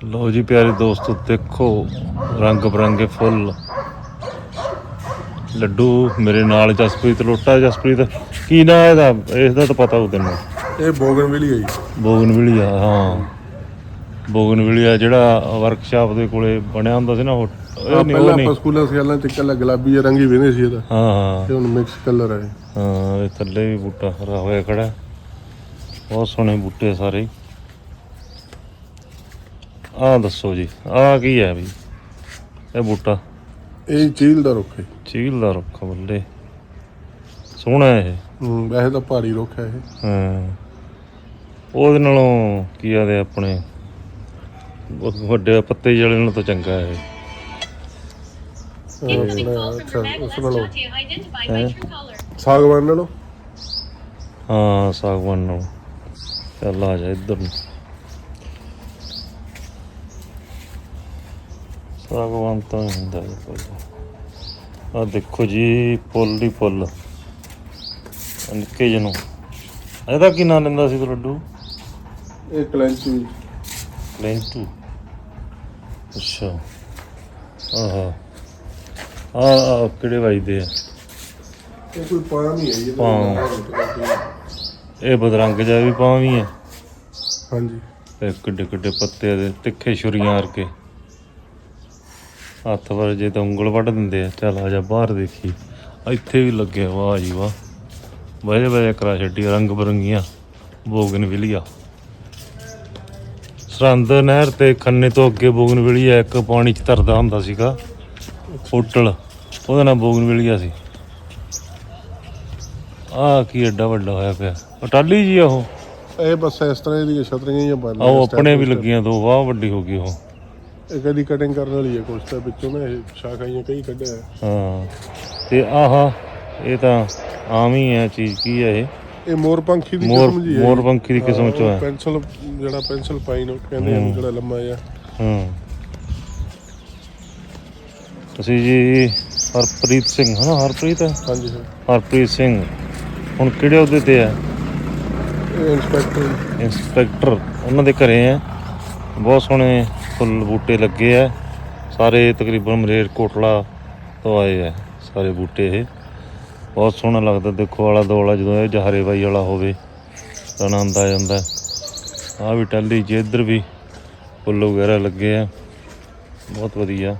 ਲਓ ਜੀ ਪਿਆਰੇ ਦੋਸਤੋ ਦੇਖੋ ਰੰਗ ਬਰੰਗੇ ਫੁੱਲ। ਲੱਡੂ ਮੇਰੇ ਨਾਲ ਜਸਪ੍ਰੀਤ ਲੋਟਾ ਜਸਪ੍ਰੀਤ ਕੀ ਨਾਂ ਇਹਦਾ? ਇਸ ਦਾ ਤਾਂ ਪਤਾ ਉਹ ਤੈਨੂੰ। ਇਹ ਬੋਗਨਵਿਲੀ ਹੈ ਜੀ। ਬੋਗਨਵਿਲੀਆ ਹਾਂ। ਬੋਗਨਵਿਲੀਆ ਜਿਹੜਾ ਵਰਕਸ਼ਾਪ ਦੇ ਕੋਲੇ ਬਣਿਆ ਹੁੰਦਾ ਸੀ ਨਾ ਉਹ ਪਹਿਲਾਂ ਆਪਾਂ ਸਕੂਲਾਂ ਸਿਆਲਾਂ ਚ ਕੱਲਾ ਗੁਲਾਬੀ ਜਿਹਾ ਰੰਗ ਹੀ ਵੇਨੇ ਸੀ ਇਹਦਾ। ਹਾਂ ਹਾਂ। ਤੇ ਹੁਣ ਮਿਕਸ ਕਲਰ ਹੈ ਹਾਂ ਇਹ ਥੱਲੇ ਵੀ ਬੂਟਾ ਹਰਾ ਹੋਇਆ ਖੜਾ ਬਹੁਤ ਸੋਹਣੇ ਬੂਟੇ ਆ ਸਾਰੇ। ਆਹ ਦੱਸੋ ਜੀ ਆਹ ਕੀ ਹੈ ਵੀ? ਇਹ ਬੂਟਾ। ਇਹ ਚੀਲ ਦਾ ਰੁੱਖ ਹੈ। ਚੀਲ ਦਾ ਰੁੱਖ ਬੱਲੇ। ਸੋਹਣਾ ਹੈ ਇਹ। ਹੂੰ ਵੈਸੇ ਤਾਂ ਭਾਰੀ ਰੁੱਖ ਹੈ ਇਹ। ਹਾਂ। ਉਹਦੇ ਨਾਲੋਂ ਕੀ ਆਦੇ ਆਪਣੇ? ਵ- ਵੱਡੇ ਪੱਤੇ ਜਿਹੜੇ ਨਾਲੋਂ ਤਾਂ ਚੰਗਾ ਹੈ ਇਹ। ਅਹ Incoming ਆਪਣਾ call from ਅੱਛਾ your ਉਸ Maglev ਨਾਲੋਂ Stati identified by? Truecaller. ਸਾਗਵਾਨ ਨਾਲੋਂ? ਹਾਂ ਸਾਗਵਾਨ ਨਾਲੋਂ। ਚੱਲ ਆ ਜਾ ਇੱਧਰ ਨੂੰ। ਸਾਗਵਾਨ ਤਾਂ ਨਹੀਂ ਹੁੰਦਾ ਆ ਦੇਖੋ ਜੀ ਪੁੱਲ ਦੀ ਪੁੱਲ ਨਿੱਕੇ ਜਿਹੇ ਨੂੰ। ਇਹਦਾ ਕੀ ਨਾਂ ਲੈਂਦਾ ਸੀ ਤੂੰ ਲੱਡੂ? ਇਹ ਕਲੈਂਚੀ। ਲੈਂਟੂ ਅੱਛਾ। ਆਹਾ। ਆ ਕਿਹੜੇ ਵੱਜਦੇ ਆ? ਇਹ ਕੋਈ ਪਾਮ ਹੀ ਹੈ ਜੀ ਨਹੀਂ ਹੈ। ਇਹ ਬਦਰੰਗ ਜਿਹਾ ਵੀ ਪਾਂ ਵੀ ਹੈ। ਹਾਂਜੀ। ਤੇ ਕਿੱਡੇ ਕਿੱਡੇ ਪੱਤੇ ਦੇ ਤਿੱਖੇ ਛੁਰੀਆਂ ਆਰ ਕੇ ਹੱਥ ਵਰ ਜੇ ਤਾਂ ਉਂਗਲ ਵੱਢ ਦਿੰਦੇ ਆ। ਚੱਲ ਆ ਜਾ ਬਾਹਰ ਦੇਖੀ। ਇੱਥੇ ਵੀ ਲੱਗਿਆ ਵਾਹ ਜੀ ਵਾਹ। ਵਜੇ ਵਜੇ ਕਰਾ ਛੱਡੀ ਰੰਗ ਬਰੰਗੀਆਂ। ਬੋਗਨ ਵਿਲੀਆ। ਸਰੰਦ ਨਹਿਰ ਤੇ ਖੰਨੇ ਤੋਂ ਅੱਗੇ ਬੋਗਨ ਵਿਲੀਆ ਇੱਕ ਪਾਣੀ ਚ ਤਰਦਾ ਹੁੰਦਾ ਸੀਗਾ। ਹੋਟਲ ਉਹਦਾ ਨਾਮ ਬੋਗਨ ਵਿਲੀਆ ਸੀ। ਆਹ ਕੀ ਐਡਾ ਵੱਡਾ ਹੋਇਆ ਪਿਆ। ਉਹ ਟਾਲੀ ਜੀ ਆ ਉਹ। ਇਹ ਬਸ ਇਸ ਤਰ੍ਹਾਂ ਇਹਦੀਆਂ ਛਤਰੀਆਂ ਆਹ ਉਹ ਆਪਣੇ ਵੀ ਲੱਗੀਆਂ ਦੋ ਵਾਹ ਵੱਡੀ ਹੋ ਗਈ ਉਹ। ਇਹ ਕਦੀ ਕਟਿੰਗ ਕਰਨ ਵਾਲੀ ਹੈ ਕੁਛ ਤਾਂ ਵਿੱਚੋਂ ਨਾ ਇਹ ਸ਼ਾਖਾਈਆਂ ਕਈ ਕੱਢਿਆ ਹੈ। ਹਾਂ ਤੇ ਆਹ ਇਹ ਤਾਂ ਆਮ ਹੀ ਹੈ ਚੀਜ਼ ਕੀ ਹੈ ਇਹ? ਇਹ ਮੋਰ ਪੰਖੀ ਦੀ ਮੋਰ ਕਿਸਮ ਜੀ ਹੈ ਮੋਰ ਪੰਖੀ ਦੀ ਕਿਸਮ ਚੋਂ ਹੈ। ਪੈਨਸਲ ਜਿਹੜਾ ਪੈਨਸਲ ਪਾਈਨ ਉਹ ਕਹਿੰਦੇ ਆ ਹੂੰ। ਜਿਹੜਾ ਲੰਮਾ ਜਿਹਾ। ਹਾਂ। ਅਸੀਂ ਜੀ ਹਰਪ੍ਰੀਤ ਸਿੰਘ ਹਨਾ ਹਰਪ੍ਰੀਤ? ਹਾਂਜੀ ਸਰ ਹਰਪ੍ਰੀਤ ਸਿੰਘ ਹੁਣ ਕਿਹੜੇ ਉਹਦੇ ਤੇ ਆ ਇਹ ਇੰਸਪੈਕਟਰ ਇੰਸਪੈਕਟਰ ਉਹਨਾਂ ਦੇ ਘਰੇ ਆ ਬਹੁਤ ਸੋਹਣੇ ਫੁੱਲ ਬੂਟੇ ਲੱਗੇ ਆ। ਸਾਰੇ ਤਕਰੀਬਨ ਮਰੇਰ ਕੋਟਲਾ ਤੋਂ ਆਏ ਆ ਸਾਰੇ ਬੂਟੇ ਇਹ। ਬਹੁਤ ਸੋਹਣਾ ਲੱਗਦਾ ਦੇਖੋ ਆਲਾ ਦੋਲਾ ਜਦੋਂ ਇਹ ਜਹਰੇ ਬਾਈ ਵਾਲਾ ਹੋਵੇ ਤਾਂ ਆਨੰਦ ਆ ਜਾਂਦਾ। ਆ ਵੀ ਟੱਲੀ ਜੀ ਇੱਧਰ ਵੀ ਫੁੱਲ ਵਗੈਰਾ ਲੱਗੇ ਆ। ਬਹੁਤ ਵਧੀਆ।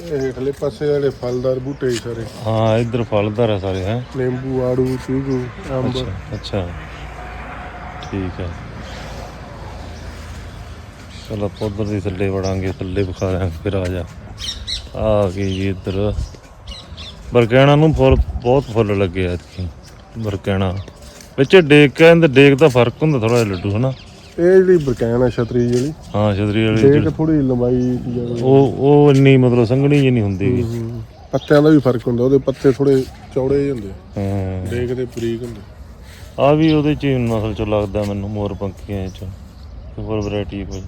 ਇਹ ਹੇਠਲੇ ਪਾਸੇ ਵਾਲੇ ਫਲਦਾਰ ਬੂਟੇ ਹੀ ਸਾਰੇ। ਹਾਂ ਇੱਧਰ ਫਲਦਾਰ ਆ ਸਾਰੇ ਹੈ। ਨਿੰਬੂ ਆੜੂ ਚੀਕੂ ਅੰਬ। ਅੱਛਾ ਠੀਕ ਹੈ ਚਲੋ ਆਪਾਂ ਉੱਧਰ ਦੀ ਥੱਲੇ ਵੜਾਂਗੇ ਥੱਲੇ ਵਿਖਾ ਦਾਂਗੇ ਫਿਰ ਆ ਜਾ। ਆ ਗਈ ਜੀ ਇੱਧਰ। ਬਰਕੈਣਾ ਨੂੰ ਫੁੱਲ ਬਹੁਤ ਫੁੱਲ ਲੱਗੇ ਆ ਇੱਥੇ। ਬਰਕੈਣਾ। ਵਿੱਚ ਡੇਕ ਕਹਿੰਦੇ ਡੇਕ ਦਾ ਫ਼ਰਕ ਹੁੰਦਾ ਥੋੜਾ ਜਿਹਾ ਲੱਡੂ ਹਨਾ? ਇਹ ਜਿਹੜੀ ਬਰਕੈਨ ਛਤਰੀ ਜਿਹੜੀ ਹਾਂ ਛਤਰੀ ਵਾਲੀ ਡੇਕ ਥੋੜੀ ਲੰਬਾਈ ਉਹ ਉਹ ਇੰਨੀ ਮਤਲਬ ਸੰਘਣੀ ਜਿਹੀ ਨਹੀਂ ਹੁੰਦੀ। ਗੀ। ਪੱਤਿਆਂ ਦਾ ਵੀ ਫ਼ਰਕ ਹੁੰਦਾ ਉਹਦੇ ਪੱਤੇ ਥੋੜੇ ਚੌੜੇ ਜਿਹੇ ਹੁੰਦੇ ਹਾਂ। ਡੇਕ ਦੇ ਬਰੀਕ ਹੁੰਦੇ ਆ। ਵੀ ਉਹਦੇ ਚ ਹੀ ਨਸਲ ਚ ਲੱਗਦਾ ਮੈਨੂੰ ਮੋਰ ਪੰਖੀਆਂ ਚ। ਹੋਰ ਵੈਰਾਈਟੀ ਕੋਈ।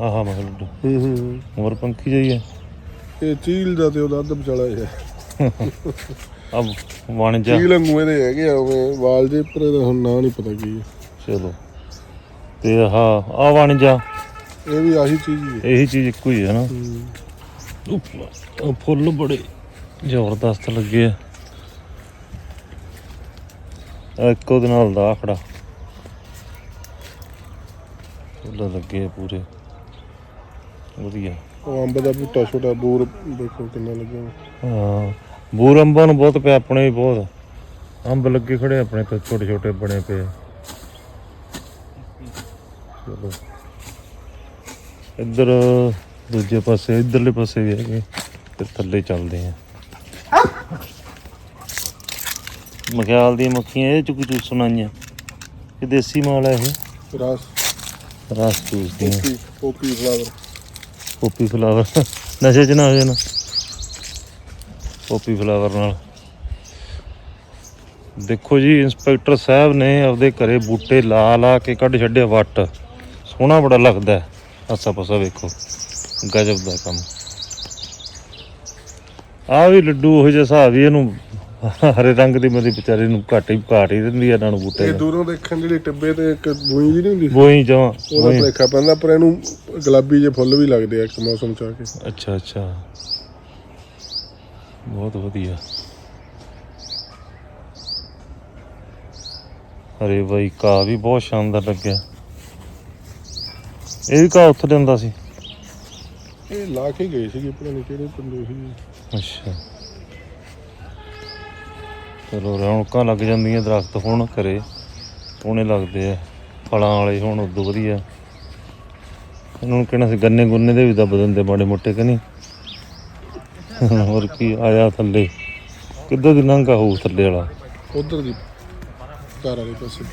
ਆਹਾ ਮਗਲ ਲੱਡੂ। ਹੂੰ ਹੂੰ ਮੋਰ ਪੰਖੀ ਜਿਹੀ ਹੈ। ਇਹ ਚੀਲ ਦਾ ਤੇ ਉਹਦਾ ਅੱਧ ਵਿਚਾਲਾ ਹੈ ਆ ਵਣਜਾ ਚੀਲ ਵਾਂਗੂ ਇਹਦੇ ਹੈਗੇ ਆ ਉਵੇਂ ਵਾਲ ਜੇ ਪਰ ਇਹਦਾ ਹੁਣ ਨਾਂ ਨਹੀਂ ਪਤਾ ਕੀ ਹੈ। ਚਲੋ। ਤੇ ਆਹ ਆ ਵਣਜਾ ਇਹ ਵੀ ਆਹੀ ਚੀਜ਼ ਹੀ ਹੈ। ਇਹੀ ਚੀਜ਼ ਇੱਕੋ ਹੀ ਹੈ ਨਾ। ਉੱਪਰ ਉਹ ਫੁੱਲ ਬੜੇ ਜ਼ਬਰਦਸਤ ਲੱਗੇ ਆ। ਇੱਕੋ ਦੇ ਨਾਲ ਦਾ ਆਖੜਾ। ਫੁੱਲ ਲੱਗੇ ਪੂਰੇ। ਵਧੀਆ। ਉਹ ਅੰਬ ਦਾ ਬੂਟਾ ਛੋਟਾ ਬੂਰ ਦੇਖੋ ਕਿੰਨਾ ਲੱਗਿਆ ਹਾਂ ਬੂਰ ਅੰਬਾਂ ਨੂੰ ਬਹੁਤ ਪਿਆ ਆਪਣੇ ਵੀ ਬਹੁਤ। ਅੰਬ ਲੱਗੇ ਖੜੇ ਆਪਣੇ ਤੋਂ ਛੋਟੇ ਛੋਟੇ ਬਣੇ ਪਏ। ਚਲੋ। ਇੱਧਰ ਦੂਜੇ ਪਾਸੇ ਇੱਧਰਲੇ ਪਾਸੇ ਵੀ ਹੈਗੇ ਤੇ ਥੱਲੇ ਚੱਲਦੇ ਆ। ਮਖਿਆਲ ਦੀਆਂ ਮੱਖੀਆਂ ਇਹ ਚੁੱਕ ਚੂਸ ਸੁਣਾਈਆਂ ਇਹ ਦੇਸੀ ਮਾਲ ਹੈ ਇਹ? ਰਾਸ। ਰਸ ਚੂਸਦੀਆਂ ਪੋਪੀ ਫਲਾਵਰ ਪੋਪੀ ਫਲਾਵਰ। ਨਸ਼ੇ 'ਚ ਨਾ ਹੋ ਜਾਣਾ। ਪੋਪੀ ਫਲਾਵਰ ਨਾਲ। ਦੇਖੋ ਜੀ, ਇੰਸਪੈਕਟਰ ਸਾਹਿਬ ਨੇ ਆਪਦੇ ਘਰੇ ਬੂਟੇ ਲਾ ਲਾ ਕੇ ਕੱਢ ਛੱਡਿਆ ਵੱਟ। ਸੋਹਣਾ ਬੜਾ ਲੱਗਦਾ ਆਸਾ ਪਾਸਾ ਵੇਖੋ। ਗਜਬ ਦਾ ਕੰਮ। ਆ ਵੀ ਲੱਡੂ, ਉਹ ਜਿਹਾ ਹਿਸਾਬ ਹੀ ਇਹਨੂੰ ਹਰੇ ਰੰਗ ਦੀ ਮੇਰੀ ਵਿਚਾਰੇ ਨੂੰ ਘੱਟ ਹੀ ਘਾਟ ਹੀ ਰਹਿੰਦੀ ਆ ਇਹਨਾਂ ਨੂੰ ਬੂਟੇ ਇਹ ਦੂਰੋਂ ਦੇਖਣ ਜਿਹੜੀ ਟਿੱਬੇ ਤੇ ਇੱਕ ਬੂਈ ਜੀ ਨਹੀਂ ਹੁੰਦੀ? ਬੋਈ ਜਮਾ ਉਹਦਾ ਭਲੇਖਾ ਪੈਂਦਾ ਪਰ ਇਹਨੂੰ ਗੁਲਾਬੀ ਜਿਹੇ ਫੁੱਲ ਵੀ ਲੱਗਦੇ ਆ ਇੱਕ ਮੌਸਮ ਚ ਆ ਕੇ। ਅੱਛਾ ਅੱਛਾ। ਬਹੁਤ ਵਧੀਆ। ਅਰੇ ਬਾਈ ਕਾ ਵੀ ਬਹੁਤ ਸ਼ਾਨਦਾਰ ਲੱਗਿਆ। ਇਹ ਵੀ ਕਾ ਉੱਥੇ ਦੇ ਹੁੰਦਾ ਸੀ। ਇਹ ਲਾ ਕੇ ਗਏ ਸੀਗੇ ਪਤਾ ਨਹੀਂ ਕਿਹੜੇ ਪਿੰਡੋਂ ਸੀ। ਅੱਛਾ। ਚਲੋ, ਰੌਣਕਾਂ ਲੱਗ ਜਾਂਦੀਆਂ, ਦਰਖਤ ਹੁਣ ਘਰੇ ਸੋਹਣੇ ਲੱਗਦੇ ਆ। ਫਲਾਂ ਵਾਲੇ ਹੁਣ ਉਦੋਂ ਵਧੀਆ। ਇਹਨਾਂ ਨੂੰ ਕਹਿਣਾ ਸੀ, ਗੰਨੇ ਗੁੰਨੇ ਦੇ ਵੀ ਦੱਬ ਦਿੰਦੇ ਮਾੜੇ ਮੋਟੇ ਕਿ ਨਹੀਂ? ਹੋਰ ਕੀ, ਆਇਆ ਥੱਲੇ। ਕਿੱਧਰ ਦੀ ਲੰਘਾ ਹੋਊ ਥੱਲੇ ਵਾਲਾ? ਉਧਰ ਦੀ ਘਰ ਵਾਲੇ ਪਾਸੇ।